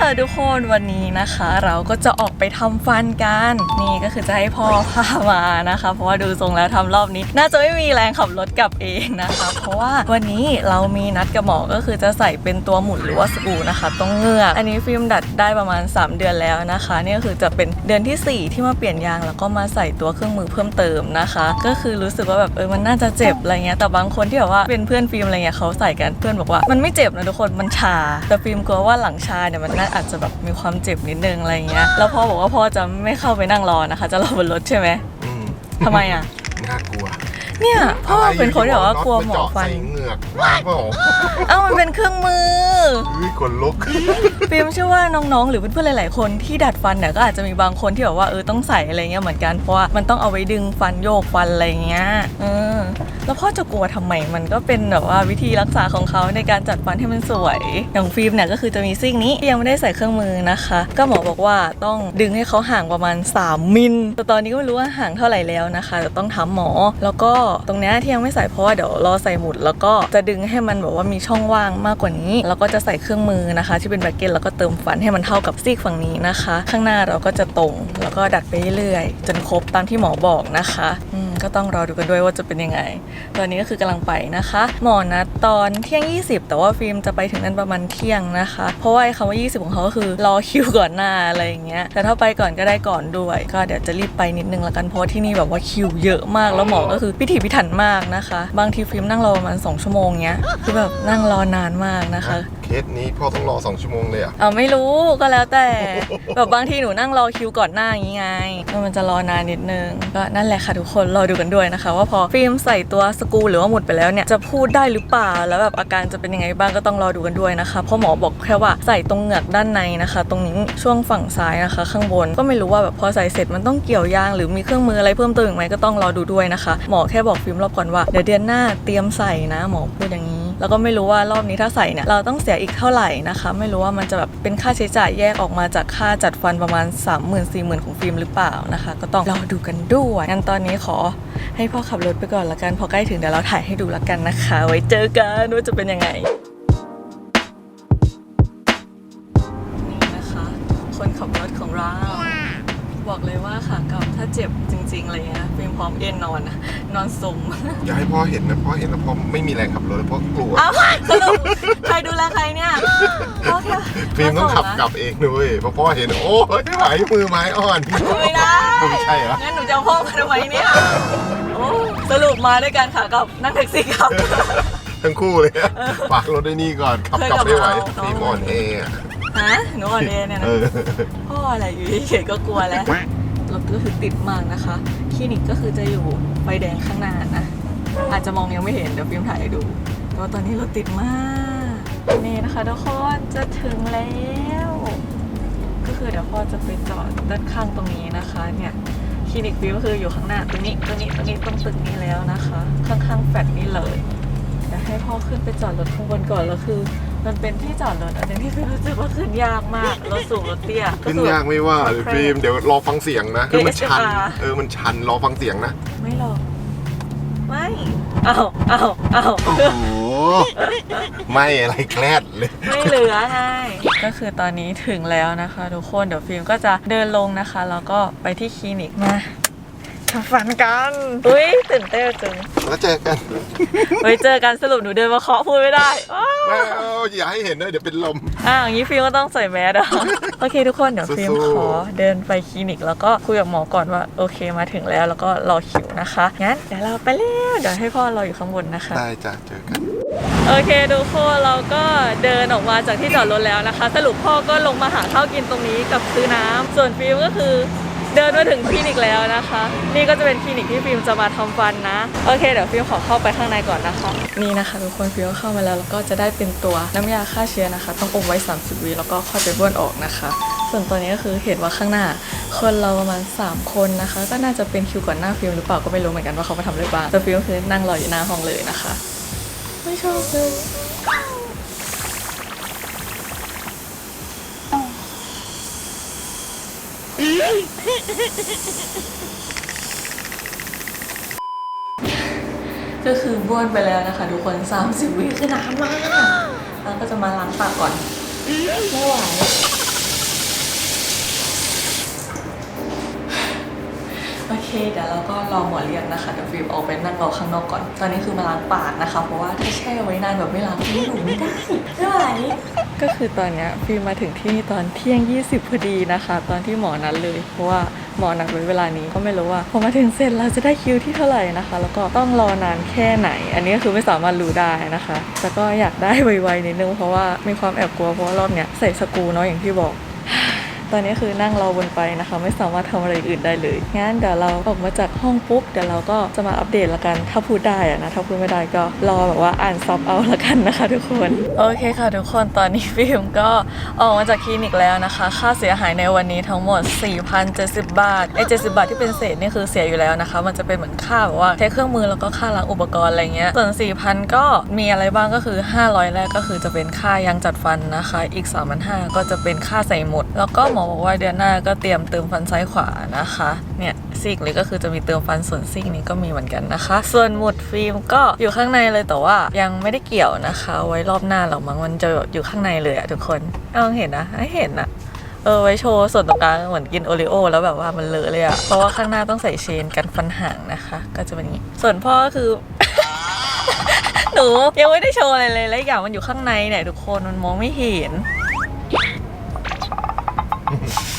ค่ะทุกคนวันนี้นะคะ เราก็จะออกไปทำฟันกัน นี่ก็คือจะให้พ่อพามานะคะ เพราะว่าดูทรงแล้วทำรอบนี้ น่าจะไม่มีแรงขับรถกลับเองนะคะ เพราะว่าวันนี้เรามีนัดกับหมอก็คือจะใส่เป็นตัวหมุนหรือว่าสกรูนะคะตรงเงือกอันนี้ฟิล์มดัดได้ประมาณ 3 เดือนแล้วนะคะนี่ก็คือจะเป็นเดือนทีสี่ 4 ที่มาเปลี่ยนยางแล้วก็มาใส่ตัวเครื่องมือเพิ่มเติมนะคะ ก็คือรู้สึกว่าแบบเออมันน่าจะเจ็บอะไรเงี้ยแต่บางคนที่แบบว่าเป็นเพื่อนฟิล์มอะไรเงี้ยเขาใส่กันเพื่อนบอกว่ามันไม่เจ็บนะทุกคนมันชาแต่ฟิล์มกลัวว่าหลังชาเนี่ยมันน่าอาจจะแบบมีความเจ็บนิดนึงอะไรเงี้ยแล้วพ่อบอกว่าพ่อจะไม่เข้าไปนั่งรอนะคะ จะรอบนรถใช่ไหมอืมทำไมอะ น่ากลัว เนี่ยพ่อเป็นคนที่แบบว่ากลัวหมอฟันใส่เหงือกมากเปล่าเอ้ามันเป็นเครื่องมือเฮ้ยขนลุกฟิล์มเชื่อว่าน้องๆ หรือเพื่อนๆ หลาย ๆ คนที่ดัดฟันเนี่ยก็อาจจะมีบางคนที่แบบว่าเออต้องใส่อะไรเงี้ยเหมือนกันเพราะว่ามันต้องเอาไว้ดึงฟันโยกฟันอะไรเงี้ยเออแล้วพ่อจะกลัวทำไมมันก็เป็นแบบว่าวิธีรักษาของเขาในการจัดฟันให้มันสวย อย่างฟิล์มเนี่ยก็คือจะมีซิ่งนี้ที่ยังไม่ได้ใส่เครื่องมือนะคะ ก็หมอบอกว่าต้องดึงให้เขาห่างประมาณ 3 มิลแต่ตอนนี้ก็ไม่รู้ว่าห่างเท่าไหร่แล้วนะคะแต่ต้องถามหมอแล้วก็ตรงเนี้ยที่ยังไม่ใส่เพราะว่าเดี๋ยวรอใส่หมุด แล้วก็จะดึงให้มันแบบว่ามีช่องว่างมากกว่านี้ แล้วก็จะใส่เครื่องมือนะคะ ที่เป็นแบกเก็ตแล้วก็เติมฟันให้มันเท่ากับซีกฝั่งนี้นะคะ ข้างหน้าเราก็จะตรงแล้วก็ดัดไปเรื่อยๆจนครบตามที่หมอบอกนะคะอืม ก็ต้องรอดูกันด้วยว่าจะเป็นยังไง ตอนนี้ก็คือกำลังไปนะคะ หมอนัดตอนเที่ยง 20 แต่ว่าฟิล์มจะไปถึงนั้นประมาณเที่ยงนะคะ เพราะว่าคำว่า 20 ของเขาก็คือรอคิวก่อนหน้าอะไรอย่างเงี้ย แต่ถ้าไปก่อนก็ได้ก่อนด้วย ก็เดี๋ยวจะรีบไปนิดนึงละกันเพราะที่นี่แบบว่าคิวเยอะมากแล้วหมอก็คือพิถีพิถันมากนะคะ บางทีฟิล์มนั่งรอประมาณ2ชั่วโมงเงี้ยคือแบบนั่งรอนานมากนะคะเคสนี้พ่อต้องรอสองชั่วโมงเลยอะ เอาไม่รู้ก็แล้วแต่ แบบบางทีหนูนั่งรอคิวก่อนหน้าอย่างงี้ไงมันจะรอนานนิดนึง ก็นั่นแหละค่ะทุกคนรอดูกันด้วยนะคะ ว่าพอฟิล์มใส่ตัวสกูหรือว่าหมุดไปแล้วเนี่ยจะพูดได้หรือเปล่าแล้วแบบอาการจะเป็นยังไงบ้างก็ต้องรอดูกันด้วยนะคะเพราะหมอบอกแค่ว่าใส่ตรงเหงือกด้านในนะคะ ตรงนี้ช่วงฝั่งซ้ายนะคะ ข้างบนก็ไม่รู้ว่าแบบพอใส่เสร็จมันต้องเกี่ยวยางหรือมีเครื่องมืออะไรเพิ่มเติมอีกไหมก็ต้องรอดูด้วยนะคะ หมอแค่บอกฟิล์มรอบก่อนว่าเดี๋ยวเดือนหน้าเตรียมใส่นะหมอพูดอย่างนี้ แล้วก็ไม่รู้ว่ารอบนี้ถ้าใส่เนี่ยเราต้องเสียอีกเท่าไหร่นะคะ ไม่รู้ว่ามันจะแบบเป็นค่าใช้จ่ายแยกออกมาจากค่าจัดฟันประมาณ 3 0 0 0 0 4 0 0 0 0ของฟิล์มหรือเปล่านะคะ ก็ต้องรอดูกันด้วยงั้นตอนนี้ขอให้พ่อขับรถไปก่อนละกันพอใกล้ถึงเดี๋ยวเราถ่ายให้ดูละกันนะคะ ไว้เจอกันว่าจะเป็นยังไง บอกเลยว่าค่ะกับถ้าเจ็บจริงๆอะไรเงี้ยฟิล์มพร้อมเอ็นนอนนะนอนสมอย่าให้พ่อเห็นนะพ่อเห็นแล้วพ่อไม่มีแรงขับรถเพราะกลัวอ้าวสรุปใครดูแลใครเนี่ยพ่อแค่ฟิล์มต้องขับกลับเองด้วยเพราะพ่อเห็นโอ้ยไม่ไหวมือไม้อ่อนไม่ได้ไม่ใช่เหรองั้นหนูจะเอาพ่อมาทำไมเนี่ยโอ้สรุปมาด้วยกันค่ะกับนั่งแท็กซี่ครับทั้งคู่เลยอะฝากรถด้วยนี่ก่อนขับกลับไม่ไหวเคยกลับมาเอาฟิล์มอ่อนแอ อะฮะหนูอ่อนเดนเนี่ยเอนะอพ่ออะไรอยู่เฉยๆก็กลัวแล้วรถก็คือติดมากนะคะ คลินิกก็คือจะอยู่ไฟแดงข้างหน้านะ อาจจะมองยังไม่เห็นเดี๋ยวฟิล์มถ่ายให้ดูแต่ว่าตอนนี้รถติดมากนี่นะคะทุกคนจะถึงแล้ว ก็คือเดี๋ยวพ่อจะไปจอดด้านข้างตรงนี้นะคะเนี่ยคลินิกฟิล์มก็คืออยู่ข้างหน้าตรงนี้ตรงนี้ตรงนี้ตรงตึกนี้แล้วนะคะ ข้างๆแฟลตนี้เลยเดี๋ยวให้พ่อขึ้นไปจอดรถข้างบนก่อนแล้วคือ มันเป็นที่จอดรถอันหนึงที่ฟิล์มรู้สึกว่าขึ้นยากมากรถสูงรถเตี้ยขึ้นยากไม่ว่าเลยฟิล์มเดี๋ยวรอฟังเสียงนะคือมันชัน เออมันชันรอฟังเสียงนะไม่หรอกไม่อ้าวอ้าวอ้าวโอ้โหไม่อะไรแคลดเลย ไม่เหลือไงก็คือตอนนี้ถึงแล้วนะคะ ทุกคนเดี๋ยวฟิล์มก็จะเดินลงนะคะแล้วก็ไปที่คลินิกมา ทำฟันกัน อุ้ยตื่นเต้นจังแล้วเจอกันไว้เจอกันสรุปหนูเดินมาเคาะพูดไม่ได้อ้าวไม่เอาอย่าให้เห็นนะเดี๋ยวเป็นลม อะอย่างนี้ฟิล์มก็ต้องใส่แมสอะ โอเคทุกคนเดี๋ยวฟิล์มสู้ๆ ขอเดินไปคลินิก แล้วก็คุยกับหมอก่อนว่าโอเคมาถึงแล้วแล้วก็รอคิวนะคะ งั้นเดี๋ยวเราไปแล้วเดี๋ยวให้พ่อรออยู่ข้างบนนะคะ ได้จ้ะเจอกัน โอเคทุกคนเราก็เดินออกมาจากที่จอดรถแล้วนะคะ สรุปพ่อก็ลงมาหาข้าวกินตรงนี้กับซื้อน้ำส่วนฟิล์มก็คือ เดินมาถึงคลินิกแล้วนะคะ นี่ก็จะเป็นคลินิกที่ฟิล์มจะมาทำฟันนะ โอเค เดี๋ยวฟิล์มขอเข้าไปข้างในก่อนนะคะ นี่นะคะทุกคนฟิล์มเข้ามาแล้วแล้วก็จะได้เป็นตัวน้ำยาฆ่าเชื้อนะคะ ต้องอมไว้ 30วิแล้วก็ค่อยไปบ้วนออกนะคะ ส่วนตัวนี้ก็คือเห็นว่าข้างหน้า คนเราประมาณ 3 คนนะคะ ก็น่าจะเป็นคิวก่อนหน้าฟิล์มหรือเปล่าก็ไม่รู้เหมือนกันว่าเขามาทำอะไรบ้างแต่ฟิล์มคือนั่งรออยู่หน้าห้องเลยนะคะ ไม่ชอบเลย ก็คือบ้วนไปแล้วนะคะทุกคน 30 วิคือนานมากเราก็จะมาล้างปากก่อนไม่ไหว โอเค เดี๋ยวเราก็รอหมอเรียกนะคะเดี๋ยวฟิล์มออกไปนั่งรอข้างนอกก่อน ตอนนี้คือมาล้างปากนะคะ เพราะว่าถ้าแช่ไว้นานแบบไม่ล้างฟิล์มอยู่ไม่ได้ไม่ไหวก็คือตอนเนี้ยฟิล์มาถึงที่นี่ตอนเที่ยง 20 พอดีนะคะ ตอนที่หมอนัดเลย เพราะว่าหมอนัดไว้เวลานี้ก็ไม่รู้ว่าพอมาถึงเสร็จเราจะได้คิวที่เท่าไหร่นะคะ แล้วก็ต้องรอนานแค่ไหน อันนี้ก็คือไม่สามารถรู้ได้นะคะแต่ก็อยากได้ไวๆนิดนึงเพราะว่ามีความแอบกลัวเพราะว่ารอบเนี้ยใส่สกูเนาะอย่างที่บอก ตอนนี้คือนั่งรอบนไปนะคะ ไม่สามารถทำอะไรอื่นได้เลยงั้นเดี๋ยวเราออกมาจากห้องปุ๊บเดี๋ยวเราก็จะมาอัปเดตละกันถ้าพูดได้อะนะถ้าพูดไม่ได้ก็รอแบบว่าอ่านซับเอาละกันนะคะ ทุกคนโอเคค่ะ ทุกคนตอนนี้ฟิล์มก็ออกมาจากคลินิกแล้วนะคะ ค่าเสียหายในวันนี้ทั้งหมด 4,070 บาทไอ้70 บาทที่เป็นเศษนี่คือเสียอยู่แล้วนะคะ มันจะเป็นเหมือนค่าแบบว่าใช้เครื่องมือแล้วก็ค่าล้างอุปกรณ์อะไรเงี้ยส่วน 4,000 ก็มีอะไรบ้างก็คือ 500 แรกก็คือจะเป็นค่ายางจัดฟันนะคะ อีก 3,500 ก็จะเป็นค่าใส่หมด แล้วก็หมอบอกว่าเดือนหน้าก็เตรียมเติมฟันซ้ายขวานะคะ เนี่ยซีกเลยก็คือจะมีเติมฟันส่วนซีกนี้ก็มีเหมือนกันนะคะ ส่วนหมุดฟิล์มก็อยู่ข้างในเลยแต่ว่ายังไม่ได้เกี่ยวนะคะ ไว้รอบหน้าหรอกมั้งมันจะอยู่ข้างในเลยอะทุกคนเอาเห็นนะให้เห็นนะเออไว้โชว์ส่วนตรงกลางเหมือนกินโอริโอแล้วแบบว่ามันเลอะเลยอะเพราะว่าข้างหน้าต้องใส่เชนกันฟันห่างนะคะ ก็จะเป็นอย่างนี้ ส่วนพ่อก็คือ หนูยังไม่ได้โชว์อะไรเลยและอีกอย่างมันอยู่ข้างในเนี่ยทุกคนมันมองไม่เห็น Mm-hmm.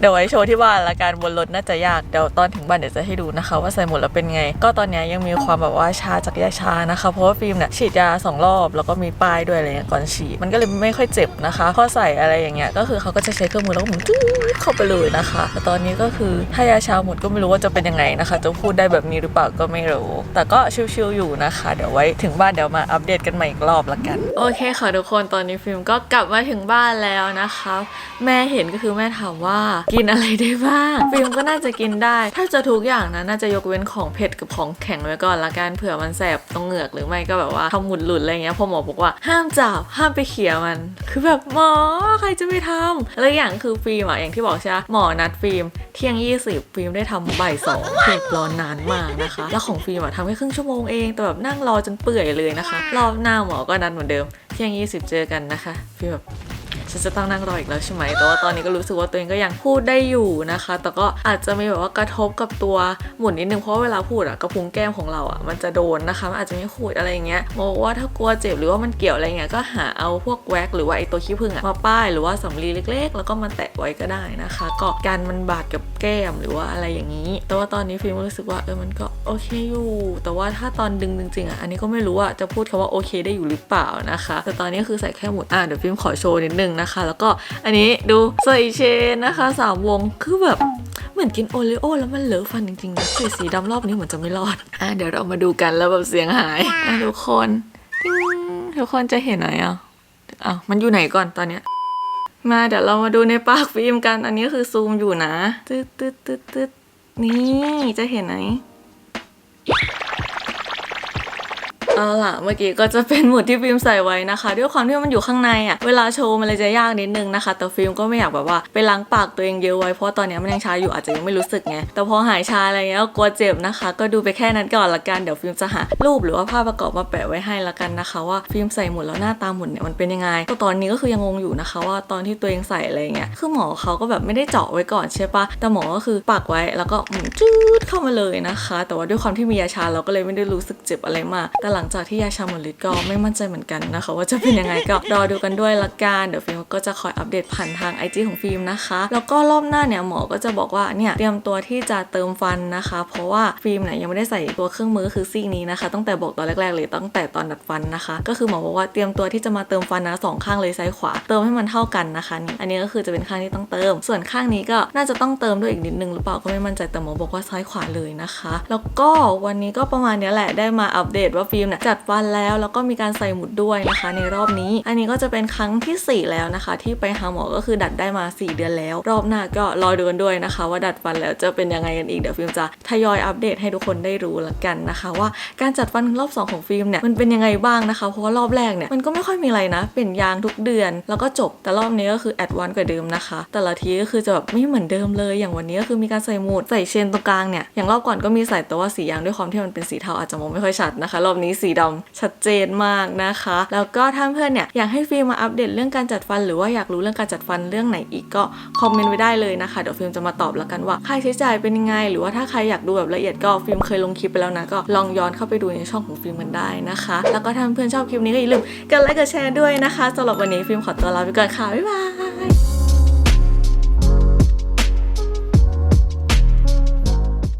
เดี๋ยวไว้โชว์ที่บ้านละกันบนรถน่าจะยากเดี๋ยวตอนถึงบ้านเดี๋ยวจะให้ดูนะคะ ว่าใส่หมดแล้วเป็นไง ก็ตอนนี้ยังมีความแบบว่าชาจากยาชานะคะ เพราะว่าฟิล์มเนี่ยฉีดยาสองรอบแล้วก็มีป้ายด้วยอะไรเงี้ยก่อนฉีดมันก็เลยไม่ค่อยเจ็บนะคะพอใส่อะไรอย่างเงี้ยก็คือเขาก็จะใช้เครื่องมือแล้วก็หมุนเข้าไปเลยนะคะแต่ตอนนี้ก็คือถ้ายาชาหมดก็ไม่รู้ว่าจะเป็นยังไงนะคะ จะพูดได้แบบนี้หรือเปล่าก็ไม่รู้ แต่ก็ชิวๆอยู่นะคะ เดี๋ยวไว้ถึงบ้านเดี๋ยวมาอัปเดตกันใหม่อีกรอบละกัน โอเคค่ะทุกคนตอนนี้ฟิล์มก็กลับมาถึงบ้านแล้วนะคะ แม่เห็นก็คือแม่ถามว่ากินอะไรได้บ้างฟิล์มก็น่าจะกินได้ ถ้าจะทุกอย่างนะน่าจะยกเว้นของเผ็ดกับของแข็งไว้ก่อนละกันเผื่อมันแสบตรงเหงือกหรือไม่ก็แบบว่าทำหมุดหลุดอะไรเงี้ยพอหมอบอกว่าห้ามจับห้ามไปเขี่ยมัน คือแบบหมอใครจะไปทำแล้วอย่างคือฟิล์มอะอย่างที่บอกใช่ไหมหมอนัดฟิล์มเที่ยง 20 ฟิล์มได้ทำบ่ายสองฟิล์มรอนานมากนะคะ แล้วของฟิล์มอะทำแค่ครึ่งชั่วโมงเองแต่แบบนั่งรอจนเปื่อยเลยนะคะ รอบหน้าหมอก็นัดเหมือนเดิม เที่ยง 20 เจอกันนะคะฟิล์มแบบ ฉันจะต้องนั่งรออีกแล้วใช่ไหมแต่ว่าตอนนี้ก็รู้สึกว่าตัวเองก็ยังพูดได้อยู่นะคะ แต่ก็อาจจะมีแบบว่ากระทบกับตัวหมุนนิดนึงเพราะเวลาพูดอะกระพุ้งแก้มของเราอะมันจะโดนนะคะมันอาจจะไม่ขูดอะไรอย่างเงี้ยบอกว่าถ้ากลัวเจ็บหรือว่ามันเกี่ยวอะไรเงี้ยก็หาเอาพวกแว็กหรือว่าไอตัวขี้ผึ้งอะมาป้ายหรือว่าสำลีเล็ก ๆ แล้วก็มาแตะไว้ก็ได้นะคะก็การมันบาดกับแก้มหรือว่าอะไรอย่างนี้ แต่ว่าตอนนี้ฟิล์มรู้สึกว่าเออมันก็โอเคอยู่ แต่ว่าถ้าตอนดึงจริงๆอะอันนี้ก็ไม่รู้ว่าจะพูดคำว่าโอเคได้อยู่หรือเปล่านะคะ แต่ตอนนี้คือใส่แค่หมุดอะเดี๋ยวฟิล์มขอโชว์นิดนึงนะคะ แล้วก็อันนี้ดูใส่เชนนะคะสามวงคือแบบเหมือนกินโอเลโอแล้วมันเหลอะฟันจริงๆนะใส่สีดำรอบนี้เหมือนจะไม่รอด อะเดี๋ยวเรามาดูกันแล้วแบบเสียงหาย อะทุกคนทุกคนจะเห็นไหนอะอ้าวมันอยู่ไหนก่อนตอนเนี้ยมาเดี๋ยวเรามาดูในปากฟิล์มกัน อันนี้คือซูมอยู่นะ ตึ๊ดตึ๊ดตึ๊ดตึ๊ดนี่จะเห็นไหม เอาล่ะเมื่อกี้ก็จะเป็นหมุดที่ฟิล์มใส่ไว้นะคะ ด้วยความที่มันอยู่ข้างในอะเวลาโชว์มันเลยจะยากนิดนึงนะคะ แต่ฟิล์มก็ไม่อยากแบบว่าไปล้างปากตัวเองเยอะไว้เพราะตอนนี้มันยังชาอยู่อาจจะยังไม่รู้สึกไงแต่พอหายชาอะไรเงี้ยก็กลัวเจ็บนะคะ ก็ดูไปแค่นั้นก่อนละกันเดี๋ยวฟิล์มจะหารูปหรือว่าภาพประกอบมาแปะไว้ให้ละกันนะคะ ว่าฟิล์มใส่หมุดแล้วหน้าตาหมุดเนี่ยมันเป็นยังไงก็ตอนนี้ก็คือยังงงอยู่นะคะ ว่าตอนที่ตัวเองใส่อะไรเงี้ยคือหมอเขาก็แบบไม่ได้เจาะไว้ก่อนใช่ปะแต่หมอก็คือปักไว้แล้วก็หมุนจืดเข้ามาเลยนะคะ แต่ว่าด้วยความที่มียาชาเราก็เลยไม่ได้รู้สึกเจ็บอะไรมากแต่หลังจากที่ยาชาหมดฤทธิ์ก็ไม่มั่นใจเหมือนกันนะคะ ว่าจะเป็นยังไงก็รอดูกันด้วยละกันเดี๋ยวฟิล์มก็จะคอยอัปเดตผ่านทาง IG ของฟิล์มนะคะ แล้วก็รอบหน้าเนี่ยหมอก็จะบอกว่าเนี่ยเตรียมตัวที่จะเติมฟันนะคะ เพราะว่าฟิล์มเนี่ยยังไม่ได้ใส่ตัวเครื่องมือคือซี่นี้นะคะ ตั้งแต่บอกตอนแรกๆเลยตั้งแต่ตอนดัดฟันนะคะ ก็คือหมอบอกว่าเตรียมตัวที่จะมาเติมฟันนะสองข้างเลยซ้ายขวา เติมให้มันเท่ากันนะคะนี่อันนี้ก็คือจะเป็นข้างที่ต้องเติม ส่วนข้างนี้ก็น่าจะต้องเติมด้วยอีกนิดนึงหรือเปล่าก็ไม่มั่นใจแต่หมอบอกว่าซ้ายขวาเลยนะคะ แล้วก็วันนี้ก็ประมาณนี้แหละได้มาอัปเดตว่าฟิล์มจัดฟันแล้วแล้วก็มีการใส่หมุดด้วยนะคะ ในรอบนี้ อันนี้ก็จะเป็นครั้งทีสี่ 4 แล้วนะคะ ที่ไปหาหมอก็คือดัดได้มา 4 เดือนแล้ว รอบหน้าก็รอดูกันด้วยนะคะ ว่าดัดฟันแล้วจะเป็นยังไงกันอีกเดี๋ยวฟิล์มจะทยอยอัปเดตให้ทุกคนได้รู้ละกันนะคะ ว่าการจัดฟันรอบ 2 ของฟิล์มเนี่ยมันเป็นยังไงบ้างนะคะเพราะว่ารอบแรกเนี่ยมันก็ไม่ค่อยมีอะไรนะ เปลี่ยนยางทุกเดือน แล้วก็จบแต่รอบนี้ก็คือแอดวานซ์กว่าเดิมนะคะ แต่ละทีก็คือจะแบบไม่เหมือนเดิมเลยอย่างวันนี้ก็คือมีการใส่หมุดใส่เชนตรงกลางเนี่ยอย่างรอบก่อนก็มีใส่แต่ว่าสียางด้วยความที่มันเป็นสีเทาอาจจะมองไม่ค่อยชัดนะคะ รอบนี้สีดำชัดเจนมากนะคะ แล้วก็ถ้าเพื่อนเนี่ยอยากให้ฟิล์มมาอัปเดตเรื่องการจัดฟัน หรือว่าอยากรู้เรื่องการจัดฟันเรื่องไหนอีกก็คอมเมนต์ไว้ได้เลยนะคะเดี๋ยวฟิล์มจะมาตอบแล้วกันว่าค่าใช้จ่ายเป็นยังไง หรือว่าถ้าใครอยากดูแบบละเอียดก็ฟิล์มเคยลงคลิปไปแล้วนะก็ลองย้อนเข้าไปดูในช่องของฟิล์มกันได้นะคะ แล้วก็ถ้าเพื่อนชอบคลิปนี้ก็อย่าลืมกดไลค์กดแชร์ด้วยนะคะสำหรับวันนี้ฟิล์มขอตัวลาไปก่อนค่ะบ๊ายบาย